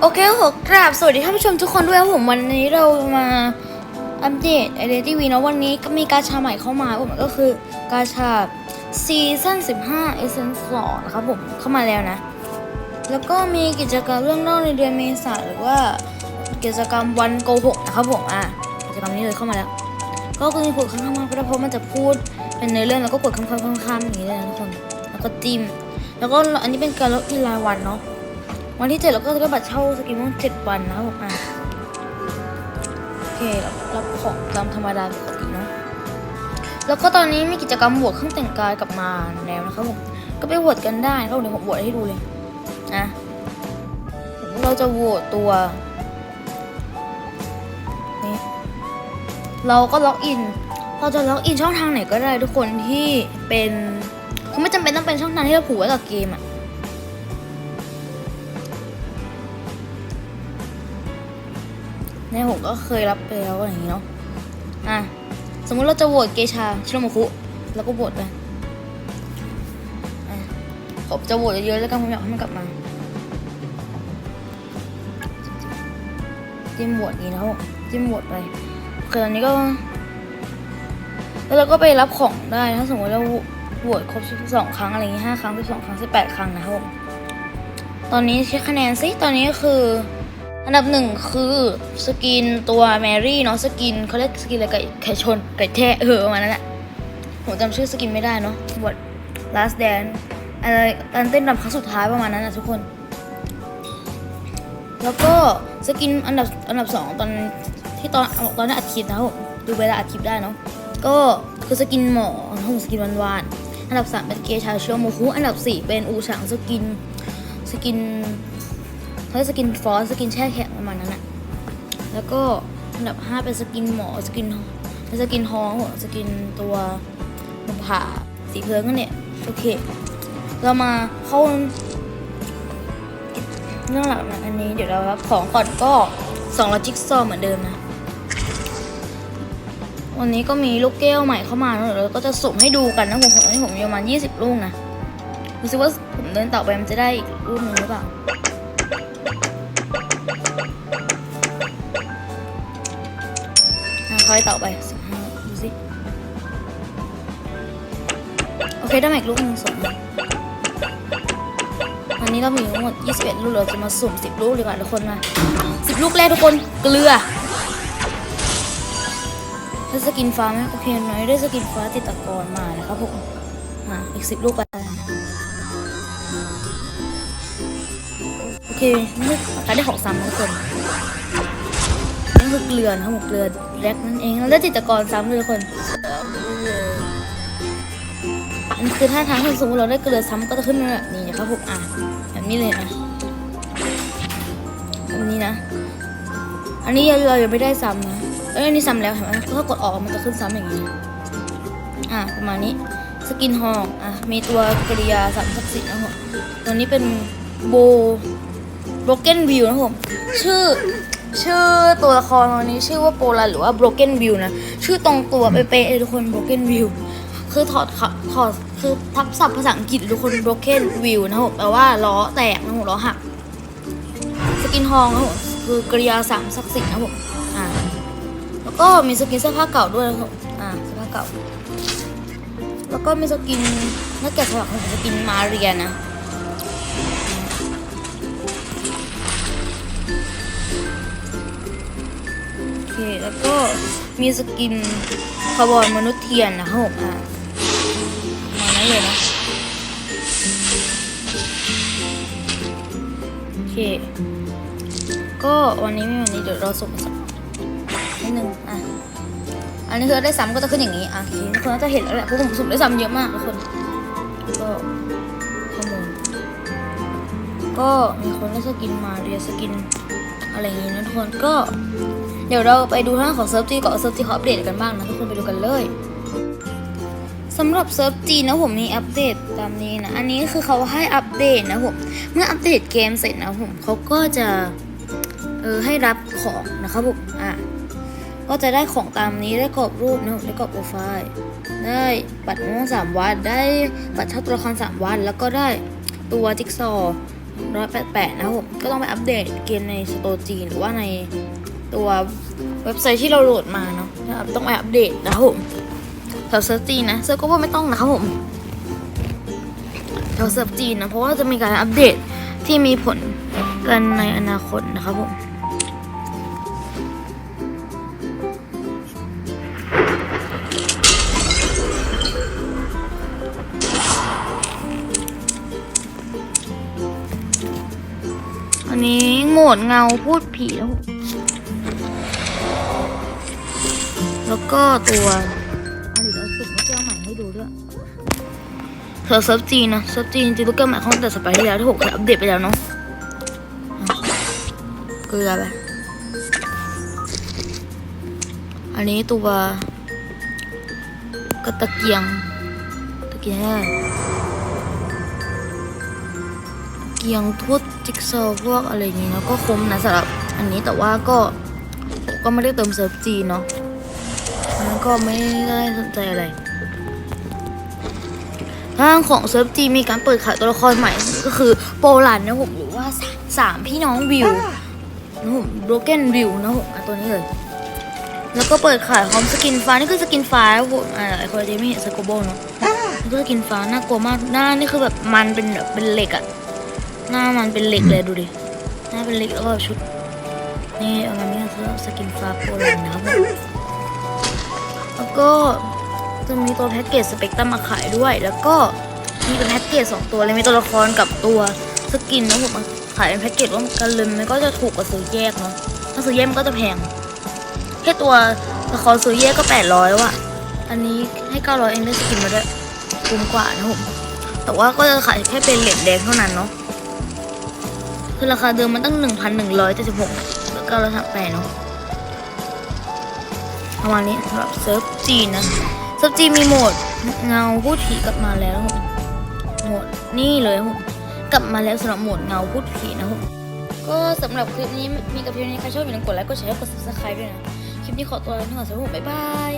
โอเคครับผมกราบสวัสดีท่านผู้ชมทุกคนด้วยครับผมวันนี้เรามาอัปเดตไอเดนทีวีนะวันนี้ก็มีกาชาใหม่เข้ามาผมก็คือกาชาซีซั่น15 e s s e n 2นะครับผมเข้ามาแล้วนะ แล้วก็มีกิจกรรมเรื่องเล่าในเดือนเมษาหรือว่ากิจกรรมวันโกหกนะครับผมอะกิจกรรมนี้เลยเข้ามาแล้ว ก็คือกดข้างๆมาเพราะมันจะพูดเป็นในอเรื่องแล้วก็กดข้างๆข้างๆอย่างนี้เลยนะทุกคนแล้วก็จิ้มแล้วก็อันนี้เป็นการล็อกอินราวันเนาะ วันที่เจ็ดเราก็จะได้บัตรเช่าสกิมมอนเจ็ดวันนะครับผมอะโอเครับรับของตามธรรมดาปกติเนาะแล้วก็ตอนนี้มีกิจกรรมบวชเครื่องแต่งกายกลับมาแล้วนะครับผมก็ไปโหวตกันได้นะครับเดี๋ยวผมโหวตให้ดูเลยนะเราจะโหวตตัวนี่เราก็ล็อกอินเราจะล็อกอินช่องทางไหนก็ได้ทุกคนที่เป็นคือไม่จำเป็นต้องเป็นช่องทางที่เราผูกไว้กับเกมอะ เนี่ยผมก็เคยรับไปแล้วอะไรอย่างนี้เนาะอะสมมุติเราจะโหวตเกชาชิโรโมคุแล้วก็โหวตไปอะผมจะโหวตเยอะๆแล้วกันผมอยากให้มันกลับมาจิ้มโหวตนี้นะครับผมจิ้มโหวตไปคือตอนนี้ก็ แล้วเราก็ไปรับของได้ถ้าสมมติเราโหวตครบ12ครั้งอะไรอย่างงี้5ครั้ง12ครั้ง18ครั้งนะครับผมตอนนี้เช็คคะแนนซิตอนนี้ก็คือ อันดับหนึ่งคือสกินตัวแมรี่เนาะสกินเขาเรียกสกินอะไรไก่ไก่ชนไก่แทะเออประมาณนั้นแหละผมจำชื่อสกินไม่ได้เนาะบท last dance อะไรการเต้นรำครั้งสุดท้ายประมาณนั้นนะทุกคน แล้วก็สกินอันดับอันดับสองตอนที่ตอนตอนนี้อัดคลิปนะผมดูเวลาอัดคลิปได้เนาะก็คือสกินหมอนะครับผมสกินวานๆอันดับสามเป็นเกชาเชียวโมคุอันดับสี่เป็นอูฉางสกินสกิน เขาสกินฟอสสกินแช่แข็งประมาณนั้นแหละแล้วก็อันดับ5เป็นสกินหมอสกินเป็นสกินฮองหัวสกินตัวมุมผ่าสีเพลิงกันเนี่ยโอเค เรามาเข้าเรื่องหลักนะอันนี้เดี๋ยวเรารับของก่อนก็สองลอจิกซอเหมือนเดิมนะ วันนี้ก็มีลูกแก้วใหม่เข้ามาแล้วเดี๋ยวเราก็จะสุ่มให้ดูกันนะผมผมให้ผมมีประมาณ20ลูกนะดูซิว่าผมเดินต่อไปมันจะได้อีกลูกหนึงหรือเปล่า อ่อยต่อไปสิบห้าดูสิ โอเคได้มาอีกลูกหนึ่งสองอันนี้เรามีทั้งหมด21 ลูกเราจะมาสุ่ม 10 ลูกดีกว่าทุกคนมา 10 ลูกแรกทุกคนเกลือได้สกินฟ้าไหมโอเคหน่อยได้สกินฟ้าติดตะกอนมานะครับผมมาอีก 10 ลูกไปโอเคนี่กได้ของซ้ำทุกคน นี่คือเกลือนะครับผมเกลือแร็กนั่นเอง แล้วจิตกรซ้ำเลยทุกคนอันคือท่าทางที่สมมติเราได้เกลือซ้ำก็จะขึ้นมาแบบนี้นะครับผมอะแบบนี้เลยนะแบบนี้นะ อันนี้เรายังไม่ได้ซ้ำนะเอ้ยอันนี้ซ้ำแล้วเห็นไหมถ้ากดออกมันจะขึ้นซ้ำอย่างนี้อะประมาณนี้สกินฮองอะมีตัวกริยาสามศักสิทธ์นะครับผมตัวนี้เป็นโบ broken view นะผม ชื่อ ชื่อตัวละครตัวนี้ชื่อว่าโปลาหรือว่า broken view นะ ชื่อตรงตัวเป๊ะๆเลยทุกคน broken view คือถอดขับถอดคือทับศัพท์ภาษาอังกฤษทุกคน broken view นะครับผมแปลว่าล้อแตกนะครับผมล้อหัก สกินทองนะครับผมคือกริยาสามศักดิ์สิทธิ์นะครับผมอ่าแล้วก็มีสกินเสื้อผ้าเก่าด้วยนะครับผมอ่าเสื้อผ้าเก่า แล้วก็มีสกินนักแกะสลักของสกินมาเรียนะ เค แล้วก็มีสกินคาร์บอนมนุษย์เทียนนะครับผมอะมานั้นเลยนะโอเค ก็วันนี้ไม่วันนี้เดี๋ยวเราส่งสักนิดนึงอะอันนี้คือได้ซ้ำก็จะขึ้นอย่างนี้อะทุกคนน่าจะเห็นแล้วแหละพราะผมสุ่มได้ซ้ำเยอะมากทุกคนก็ข้อมูลก็มีคนได้สกินมาเรียสกินอะไรอย่างงี้นะทุกคนก็ เดี๋ยวเราไปดูทางของเซิร์ฟจีก่อนเซิร์ฟจีเขาอัปเดตกันบ้างนะทุกคนไปดูกันเลยสำหรับเซิร์ฟจีนะผมมีอัปเดตตามนี้นะ อันนี้คือเขาให้อัปเดตนะผม เมื่ออัปเดตเกมเสร็จนะผมเขาก็จะเออให้รับของนะครับผมอะก็จะได้ของตามนี้ได้กรอบรูปนะผมได้กรอบโปรไฟล์ได้บัตรม่วงสามวันได้บัตรเช่าตัวละครสามวันแล้วก็ได้ตัวจิ๊กซอว์ร้อยแปดแปดนะผมก็ต้องไปอัปเดตเกมในสโตรจีนหรือว่าใน ตัวเว็บไซต์ที่เราโหลดมาเนาะต้องไปอัปเดตนะครับผมแถวเซิร์ฟจีนนะเซิร์ฟก็ว่าไม่ต้องนะครับผมแถวเซิร์ฟจีนนะเพราะว่าจะมีการอัปเดตที่มีผลกันในอนาคตนะครับผมอันนี้โหมดเงาพูดผีแล้ว แล้วก็ตัวอันนี้เราสุดลูกแก้วใหม่ให้ดูด้วยเธอเซิร์ฟจีนนะเซิร์ฟจีนจริงๆลูกแก้วใหม่เขาตั้งแต่สไปที่แล้วที่ผมเคยอัปเดตไปแล้วเนาะอะเกลือไปอันนี้ตัวกระตะเกียงตะเกียงอะไรเกียงทวดจิ๊กซอว์พวกอะไรอย่างนี้เนาะก็คุ้มนะสำหรับอันนี้แต่ว่าก็ผมก็ไม่ได้เติมเซิร์ฟจีนเนาะแล้ว ก็ไม่ได้สนใจอะไรทางของเซิร์ฟจีมีการเปิดขายตัวละครใหม่ก็คือโปลันนะผมหรือว่าสามพี่น้องวิวนะผมโบรเกนวิวนะผมอะตัวนี้เลย แล้วก็เปิดขายพร้อมสกินฟ้านี่คือสกินฟ้าผมอ่าไอคนที่ไม่เห็นสกโบเนาะนี่คือสกินฟ้าน่ากลัวมากหน้านี่คือแบบมันเป็นแบบเป็นเหล็กอะหน้ามันเป็นเหล็กเลยดูดิหน้าเป็นเหล็กแล้วก็ชุดนี่เอามานี่คือสกินฟ้าโปแลนนะครับผม แล้วก็จะมีตัวแพ็กเกจสเปกตรัมมาขายด้วย แล้วก็มีเป็นแพ็กเกจสองตัวเลยมีตัวละครกับตัวสกินนะผมมาขายเป็นแพ็กเกจร่วมกันเลยมันก็จะถูกกว่าซื้อแยกเนาะถ้าซื้อแยกมันก็จะแพงแค่ตัวละครซื้อแยกก็แปดร้อยว่ะอันนี้ให้เก้าร้อยเองได้สกินมาด้วยคุ้มกว่านะผมแต่ว่าก็จะขายแค่เป็นเหรียญแดงเท่านั้นเนาะคือราคาเดิมมันตั้งหนึ่งพันหนึ่งร้อยเจ็ดสิบหกแล้วก็เราทำแปดเนาะ ประมาณนี้สำหรับเซิร์ฟจีนนะเซิร์ฟจีนมีโหมดเงาพูดผีกลับมาแล้วผมโหมดนี่เลยครับผมกลับมาแล้วสำหรับโหมดเงาพูดผีนะครับผมก็สำหรับคลิปนี้มีกับเพียงนี้ใครชอบอย่าลืมกดไลค์กดแชร์กด subscribe ด้วยนะ คลิปนี้ขอตัวลาไปก่อนสำหรับผมบ๊ายบาย